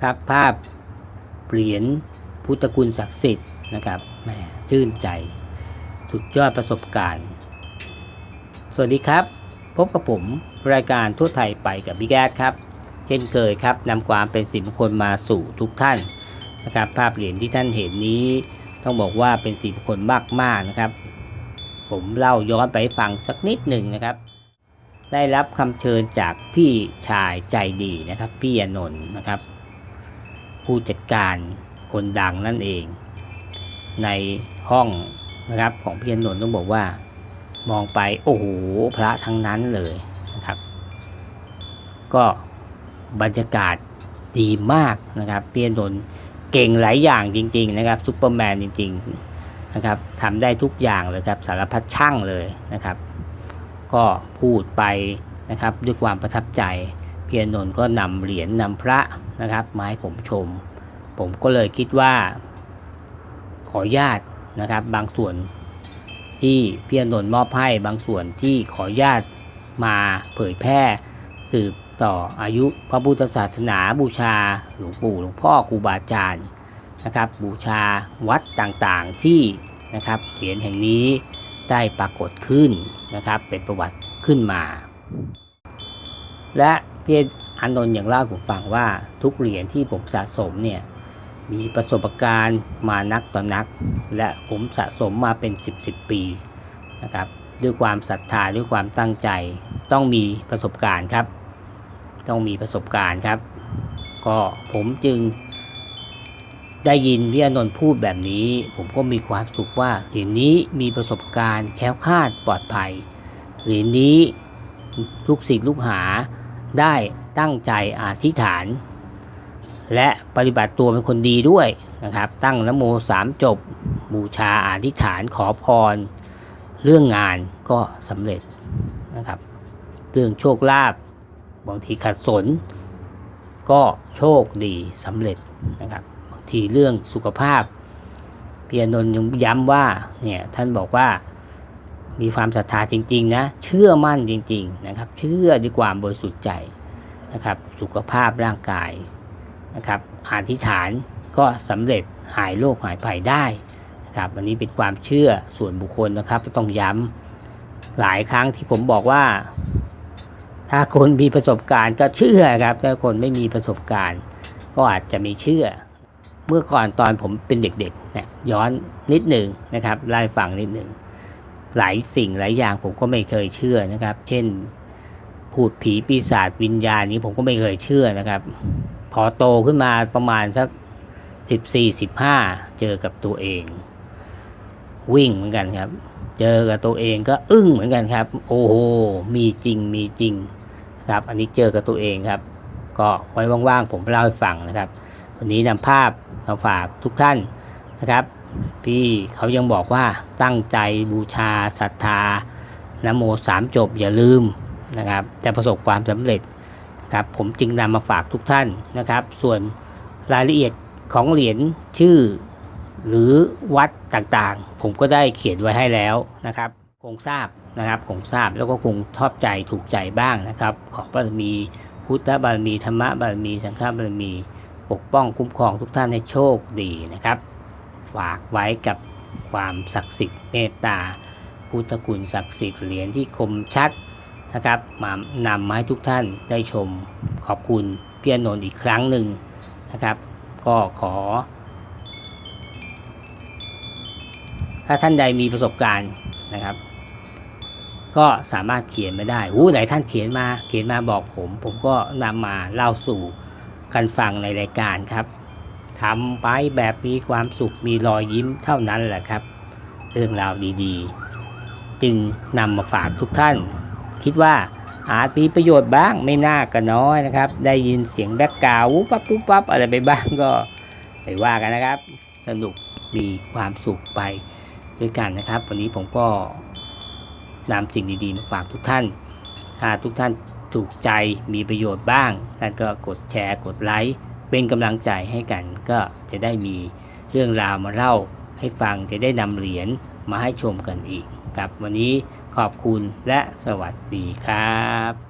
ครับ ภาพเหรียญพุทธคุณศักดิ์สิทธิ์นะครับแหมชื่นใจสุดยอดประสบการณ์ สวัสดีครับ พบกับผมรายการทั่วไทยไปกับบิ๊กแอดครับ เช่นเคยครับนำความเป็นสิริมงคลมาสู่ทุกท่านนะครับ ภาพเหรียญที่ท่านเห็นนี้ ต้องบอกว่าเป็นสิริมงคลมากๆนะครับ ผมเล่าย้อนไปฟังสักนิดหนึ่งนะครับ ได้รับคำเชิญจากพี่ชายใจดีนะครับ พี่อนนท์นะครับ ผู้จัดการคนดังนั่นเอง ในห้องนะครับของพี่อนนท์ต้องบอกว่ามองไปโอ้โหพระทั้งนั้นเลยนะครับ ก็บรรยากาศดีมากนะครับพี่อนนท์เก่งหลายอย่างจริง ๆ นะครับซูเปอร์แมนจริง ๆนะครับทำได้ทุกอย่างเลยครับสารพัดช่างเลยนะครับ ก็พูดไปนะครับด้วยความประทับใจ เพียรนนท์ก็นำเหรียญนำพระนะครับมาให้ผมชม ผมก็เลยคิดว่า ขอญาตนะครับ บางส่วนที่เพียรนนท์มอบให้บางส่วนที่ขอญาตมาเผยแพร่สืบต่ออายุพระพุทธศาสนาบูชาหลวงปู่หลวงพ่อครูบาอาจารย์นะครับ บูชาวัดต่างๆที่นะครับเหรียญแห่งนี้ได้ปรากฏขึ้นนะครับ เป็นประวัติขึ้นมา และ พี่อานนท์อย่างเล่าผมฟังว่าทุกเหรียญที่ผมสะสมเนี่ยมีประสบการณ์มานักต่อนัก และผมสะสมมาเป็น 10บสปีนะครับด้วยความศรัทธาด้วยความตั้งใจ ต้องมีประสบการณ์ครับ ต้องมีประสบการณ์ครับ ก็ผมจึงได้ยินพี่อนนท์พูดแบบนี้ ผมก็มีความสุขว่าเหรียญนี้มีประสบการณ์แค้วคาดปลอดภัยเหรียญนี้ลูกศิษย์ลูกหา ได้ตั้งใจอธิษฐาน และปฏิบัติตัวเป็นคนดีด้วยนะครับ ตั้งนโมสามจบ บูชาอธิษฐานขอพร เรื่องงานก็สำเร็จนะครับ เรื่องโชคลาภบางทีขัดสน ก็โชคดีสำเร็จนะครับบางทีเรื่องสุขภาพเพียรนนท์ยังย้ำว่าเนี่ยท่านบอกว่า มีความศรัทธาจริง ๆ นะ เชื่อมั่นจริง ๆ นะครับ เชื่อด้วยความบริสุทธิ์ใจนะครับ สุขภาพร่างกายนะครับอธิษฐานก็สำเร็จหายโรคหายภัยได้นะครับอันนี้เป็นความเชื่อส่วนบุคคลนะครับต้องย้ำหลายครั้งที่ผมบอกว่า ถ้าคนมีประสบการณ์ก็เชื่อครับถ้าคนไม่มีประสบการณ์ ก็อาจจะไม่เชื่อ เมื่อก่อนตอนผมเป็นเด็กๆเนี่ยย้อนนิดหนึ่งนะครับไล่าให้ฟังนิดหนึ่ง หลายสิ่งหลายอย่างผมก็ไม่เคยเชื่อนะครับ เช่นพูดผีปีศาจวิญญาณนี้ผมก็ไม่เคยเชื่อนะครับ พอโตขึ้นมาประมาณสักสิบสี่สิบห้าเจอกับตัวเอง วิ่งเหมือนกันครับ เจอกับตัวเองก็อึ้งเหมือนกันครับ โอ้โหมีจริงมีจริงครับ อันนี้เจอกับตัวเองครับ ก็ไว้ว่างๆผมเล่าให้ฟังนะครับ วันนี้นำภาพมาฝากทุกท่านนะครับ พี่เขายังบอกว่าตั้งใจบูชาศรัทธานโมสามจบอย่าลืมนะครับจะประสบความสำเร็จครับผมจึงนำมาฝากทุกท่านนะครับ ส่วนรายละเอียดของเหรียญชื่อ หรือวัดต่างๆ ผมก็ได้เขียนไว้ให้แล้วนะครับ คงทราบนะครับคงทราบแล้วก็คงชอบใจถูกใจบ้างนะครับ ขอบารมีพุทธบารมีธรรมบารมีสังฆบารมี ปกป้องคุ้มครองทุกท่านให้โชคดีนะครับ ฝากไว้กับความศักดิ์สิทธิ์เมตตา พุทธคุณศักดิ์สิทธิ์เหรียญที่คมชัดนะครับมานำมาให้ทุกท่านได้ชมขอบคุณพี่อนนอีกครั้งหนึ่งนะครับ ก็ขอ ถ้าท่านใดมีประสบการณ์นะครับ ก็สามารถเขียนมาได้อู้ไหนท่านเขียนมาเขียนมาบอกผม ผมก็นำมาเล่าสู่กันฟังในรายการครับ ทำไปแบบมีความสุขมีรอยยิ้มเท่านั้นแหละครับ เรื่องราวดีๆ จึงนำมาฝากทุกท่าน คิดว่าอาจมีประโยชน์บ้างไม่น่าก็น้อยนะครับ ได้ยินเสียงแบ็กกราววุบปั๊บปุ๊บปั๊บอะไรไปบ้างก็ไปว่ากันนะครับ สนุกมีความสุขไปด้วยกันนะครับ วันนี้ผมก็นำสิ่งดีๆมาฝากทุกท่านถ้าทุกท่านถูกใจมีประโยชน์บ้างท่านก็กดแชร์กดไลค์ เป็นกำลังใจให้กันก็จะได้มีเรื่องราวมาเล่าให้ฟังจะได้นำเหรียญมาให้ชมกันอีกครับวันนี้ขอบคุณและสวัสดีครับ